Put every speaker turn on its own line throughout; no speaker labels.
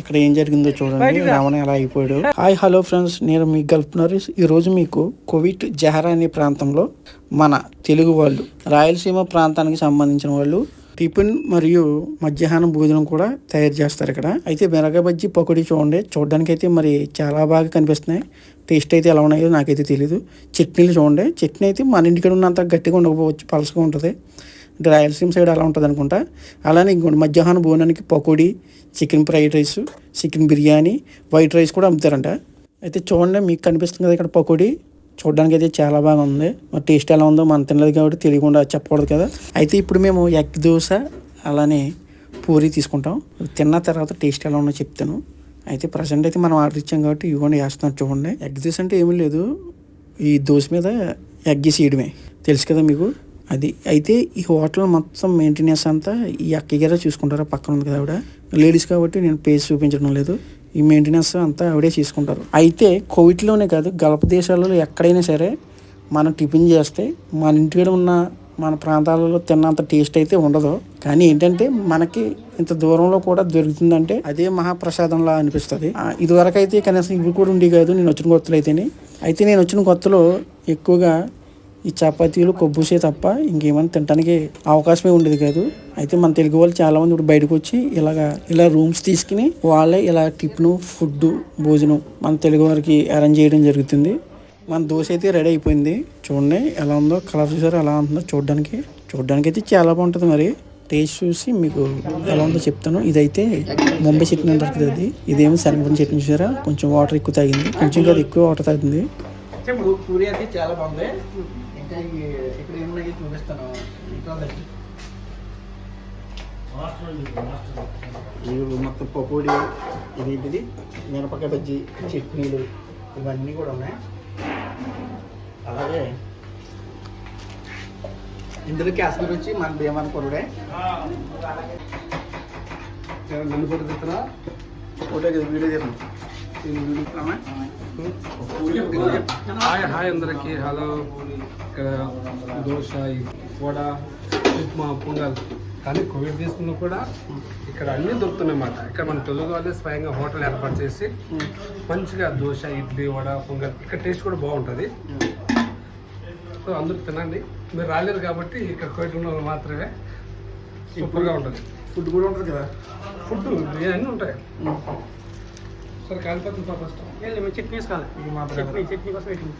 ఇక్కడ ఏం జరిగిందో చూడండి. రావణ ఎలా అయిపోయాడు. Hi hello friends. నేను మీకు గల్పున్నారు ఈ రోజు మీకు కోవిడ్ జహరా అనే ప్రాంతంలో మన తెలుగు వాళ్ళు రాయలసీమ ప్రాంతానికి సంబంధించిన వాళ్ళు టిఫిన్ మరియు మధ్యాహ్నం భోజనం కూడా తయారు చేస్తారు ఇక్కడ. అయితే మిరగ బజ్జి పకోడీ చూడండి. చూడడానికి అయితే మరి చాలా బాగా కనిపిస్తున్నాయి. టేస్ట్ అయితే ఎలా ఉన్నాయో నాకైతే తెలియదు చట్నీలు చూడండి. చట్నీ అయితే మన ఇంటికి ఉన్నంత గట్టిగా ఉండకపోవచ్చు పలసగా ఉంటుంది. అంటే రాయలసీమ సైడ్ అలా ఉంటుంది అనుకుంటా. అలానే ఇంకోటి మధ్యాహ్నం భోజనానికి pakoda chicken fried rice chicken biryani white rice కూడా అమ్ముతారంట. అయితే చూడండి మీకు కనిపిస్తుంది కదా ఇక్కడ పకోడీ. చూడడానికి అయితే చాలా బాగా ఉంది. మరి టేస్ట్ ఎలా ఉందో మనం తినలేదు కాబట్టి తెలియకుండా చెప్పకూడదు కదా. అయితే ఇప్పుడు మేము ఎగ్ దోశ అలానే పూరి తీసుకుంటాం. తిన్న తర్వాత టేస్ట్ ఎలా ఉందో చెప్తాను. అయితే ప్రజెంట్ అయితే మనం ఆర్డర్ ఇచ్చాం కాబట్టి ఇవ్వండి వేస్తున్నాం చూడండి. ఎగ్ దోశ అంటే ఏమీ లేదు. ఈ దోశ మీద ఎగ్ వేయడమే తెలుసు కదా మీకు? అది అయితే ఈ హోటల్ మొత్తం మెయింటెనెన్స్ అంతా ఈ అక్కగారే చూసుకుంటారు పక్కన ఉంది కదా ఆవిడ. లేడీస్ కాబట్టి నేను పేస్ చూపించడం లేదు. ఈ మెయింటెనెన్స్ అంతా ఆవిడే చూసుకుంటారు. అయితే కోవిడ్లోనే కాదు గల్ఫ్ దేశాలలో ఎక్కడైనా సరే మనం టిఫిన్ చేస్తే మన ఇంటికాడ ఉన్న మన ప్రాంతాలలో తిన్నంత టేస్ట్ అయితే ఉండదు. కానీ ఏంటంటే మనకి ఇంత దూరంలో కూడా దొరుకుతుందంటే అదే మహాప్రసాదంలా అనిపిస్తుంది. ఇదివరకైతే అయితే కనీసం ఇవి కూడా ఉండి కాదు నేను వచ్చిన కొత్తలు అయితేనే. అయితే నేను వచ్చిన కొత్తలో ఎక్కువగా ఈ చపాతీలు కొబ్బుసే తప్ప ఇంకేమైనా తినడానికి అవకాశమే ఉండేది కాదు. అయితే మన తెలుగు వాళ్ళు చాలా మంది ఇప్పుడు బయటకు వచ్చి ఇలాగా ఇలా రూమ్స్ తీసుకుని వాళ్ళే ఇలా టిఫిన్ ఫుడ్ భోజనం మన తెలుగు వారికి అరేంజ్ చేయడం జరుగుతుంది. మన దోశ అయితే రెడీ అయిపోయింది. చూడండి ఎలా ఉందో కలర్ చూసారు ఎలా ఉందో చూడడానికి. చూడడానికి అయితే చాలా బాగుంటుంది మరి. టేస్ట్ చూసి మీకు ఎలా ఉందో చెప్తాను. ఇదైతే ముంబై చట్నీ దొరుకుతుంది. అది ఇదేమో శనగపల్లి చట్నీ చూసారా కొంచెం వాటర్ ఎక్కువ తాగింది. కొంచెం కాదు ఎక్కువ వాటర్ తాగింది
ఇప్పుడు పూరి అయితే చాలా బాగుంది. ఇంకా ఈ- ఇక్కడ ఏమున్నాయి? చూపిస్తాను. ఇవి మొత్తం పకోడీ ఇది ఇది మిరపకాయ బజ్జీ చట్నీలు ఇవన్నీ కూడా ఉన్నాయి. అలాగే ఇందులో కాశ్మీర్ వచ్చి మన భీమాన్ పొరుడే నన్ను ఫోటో తీస్తున్నా ఫోటో వీడియో తీస్తాను వీడియో తీస్తున్నామా
హాయ్ హాయ్ అందరికి. హలో. ఇక్కడ దోశ వడ ఉప్మా పొంగల్. కానీ కోవిడ్ తీసుకున్నా కూడా ఇక్కడ అన్నీ దొరుకుతున్నాయి అన్నమాట ఇక్కడ మన తెలుగు వాళ్ళే స్వయంగా హోటల్ ఏర్పాటు చేసి మంచిగా దోశ ఇడ్లీ వడ పొంగల్ ఇక్కడ టేస్ట్ కూడా బాగుంటుంది. సో అందరూ తినండి. మీరు రాలేరు కాబట్టి ఇక్కడ కోవిడ్ ఉన్న వాళ్ళు మాత్రమే సూపర్గా ఉంటుంది.
ఫుడ్ కూడా ఉంటుంది కదా?
ఫుడ్ అన్నీ ఉంటాయి. సరే కాలిపోతుంది ఫస్ట్
చట్నీ వేసుకోవాలి. ఇది మా చట్నీ చట్నీ కోసం పెట్టింది.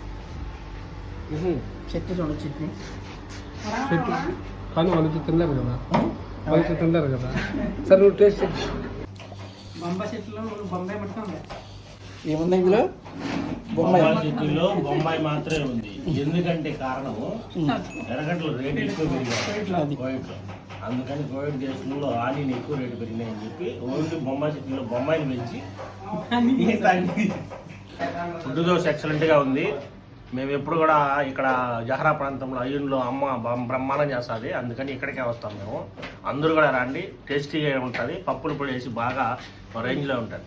చట్నీ చూడండి చట్నీ.
చెప్పు కానీ వాళ్ళు తినలేరు కదా. వాళ్ళు తినలేరు కదా. సరే నువ్వు టేస్ట్.
బొంబాయి చెట్లు బొంబాయి మట్టుగా ఉంది.
ఏముంది ఇందులో? బొమ్మాయి
సిటీలో బొంబాయి మాత్రమే ఉంది. ఎందుకంటే కారణము ఎర్రగడ్డలు రేటు ఎక్కువ పెరిగాయి. అందుకని కోవిడ్ దేశంలో ఆనియన్ ఎక్కువ రేటు పెరిగినాయని చెప్పి ఓన్లీ బొమ్మాయి చెట్టులో బొమ్మాయిని పెంచి ఫుడ్ దోశ ఎక్సలెంట్గా ఉంది. మేము ఎప్పుడు కూడా ఇక్కడ జహరా ప్రాంతంలో అయ్యూన్లో అమ్మ బ్రహ్మాండం చేస్తుంది. అందుకని ఇక్కడికే వస్తాం మేము. అందరూ కూడా రండి. టేస్టీగా ఉంటుంది. పప్పులు పొడి వేసి బాగా రేంజ్లో ఉంటుంది.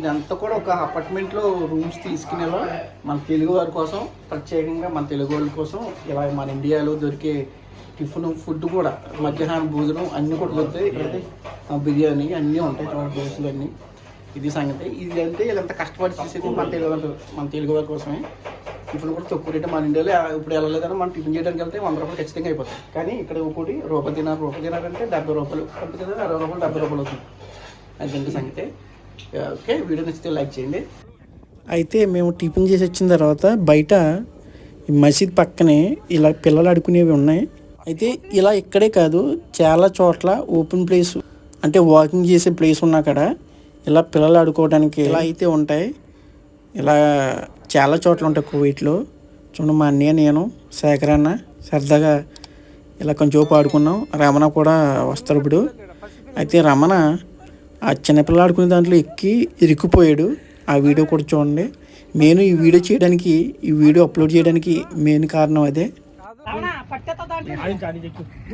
ఇదంతా కూడా ఒక అపార్ట్మెంట్లో రూమ్స్ తీసుకునేలా మన తెలుగు వారి కోసం ప్రత్యేకంగా మన తెలుగు వాళ్ళ కోసం ఇలా మన ఇండియాలో దొరికే టిఫిన్ ఫుడ్ కూడా. మధ్యాహ్నం భోజనం అన్నీ కూడా దొరుకుతాయి ఇక్కడైతే బిర్యానీ అన్నీ ఉంటాయి. చూడండి దోశలు అన్నీ. ఇది సంగతి. ఇది అంటే ఇదంతా కష్టపడి చేసేది మన తెలుగు మన తెలుగు వారి కోసమే. టిఫిన్ కూడా తక్కువ రేటు మన ఇండియాలో ఇప్పుడు వెళ్ళలేదని మనం టిఫిన్ చేయడానికి వెళ్తే వంద రూపాయలు ఖచ్చితంగా అయిపోతాయి. కానీ ఇక్కడ ఒకటి రూపాయి తినారు రూపాయి తినారు అంటే డెబ్బై రూపాయలు. డెబ్బై కదా అరవై రూపాయలు డెబ్బై రూపాయలు అవుతుంది. అదంటే సంగతి. ఓకే. వీడియో నచ్చితే లైక్ చేయండి.
అయితే మేము టిఫిన్ చేసి వచ్చిన తర్వాత బయట ఈ మసీద్ పక్కనే ఇలా పిల్లలు ఆడుకునేవి ఉన్నాయి. అయితే ఇలా ఇక్కడే కాదు చాలా చోట్ల ఓపెన్ ప్లేస్ అంటే వాకింగ్ చేసే ప్లేస్ ఉన్న ఇలా పిల్లలు ఆడుకోవడానికి ఇలా అయితే ఉంటాయి. ఇలా చాలా చోట్ల ఉంటాయి కువైట్లో. చూడండి మా అన్నయ్య నేను శేఖర్ అన్న సరదాగా ఇలా కొంచెంసేపు ఆడుకున్నాం. రమణ కూడా వస్తారు ఇప్పుడు. అయితే రమణ ఆ చిన్నపిల్లలు ఆడుకునే దాంట్లో ఎక్కి ఇరుక్కుపోయాడు. ఆ వీడియో కూడా చూడండి. నేను ఈ వీడియో చేయడానికి ఈ వీడియో అప్లోడ్ చేయడానికి మెయిన్ కారణం అదే.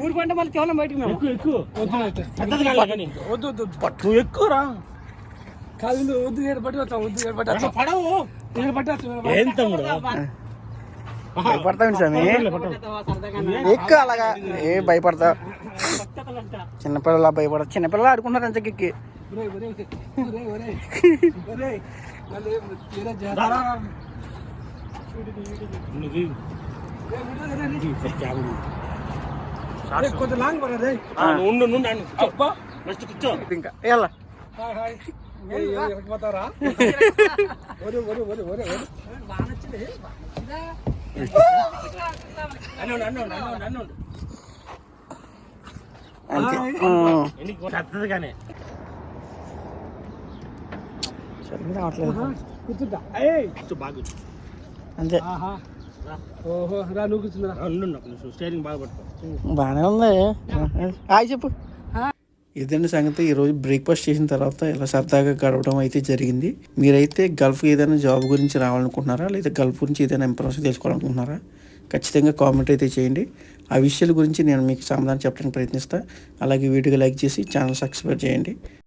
ఊరుకుంటే మళ్ళీ కేవలం బయటకు మేము
వద్దు వద్దు వద్దు
ఎక్కువరా
కాదు నువ్వు వద్దు ఏడు పట్టి వస్తాం వద్దు ఏడు పట్టి వస్తాం పడవు. ఏడు పట్టి వస్తాం
ఏం తమ్ముడు?
భయపడతావు స్వామి? ఎక్కువ అలాగా. ఏ భయపడతా చిన్నపిల్లల భయపడ చిన్నపిల్లలు ఆడుకుంటారు అంతకెక్కి
కొంచెం లాంగ్ పడరా రే
ఉండు ఉండు అబ్బా నెక్స్ట్ కూర్చో
ఇంకా ఎలా
హాయ్ హాయ్ ఎరకపోతారా ఒరే ఒరే ఒరే ఒరే ఒరే
అంతే ఉమ్.
పెద్దదిగానే
సరిగ్గా రావట్లేదు
కూర్చుంటా ఏయ్
కూర్చో బాగా కూర్చో.
అంతే
ఆహా ఓహో రా నువ్వు కూర్చుందా?
ఆ, ఉండు ఒక నిమిషం. స్టేరింగ్ బాగా పట్టుకో.
బాగానే ఉంది. హాయ్ చెప్పు. ఇదండి సంగతి. ఈరోజు బ్రేక్ఫాస్ట్ చేసిన తర్వాత ఇలా సరదాగా గడపడం అయితే జరిగింది. మీరైతే గల్ఫ్ ఏదైనా జాబ్ గురించి రావాలనుకుంటున్నారా? లేదా గల్ఫ్ గురించి ఏదైనా ఇన్ఫర్మేషన్ తెలుసుకోవాలనుకుంటున్నారా ఖచ్చితంగా కామెంట్ అయితే చేయండి. ఆ విషయాల గురించి నేను మీకు సమాధానం చెప్పడానికి ప్రయత్నిస్తాను అలాగే వీడియోకి లైక్ చేసి ఛానల్ సబ్స్క్రైబ్ చేయండి.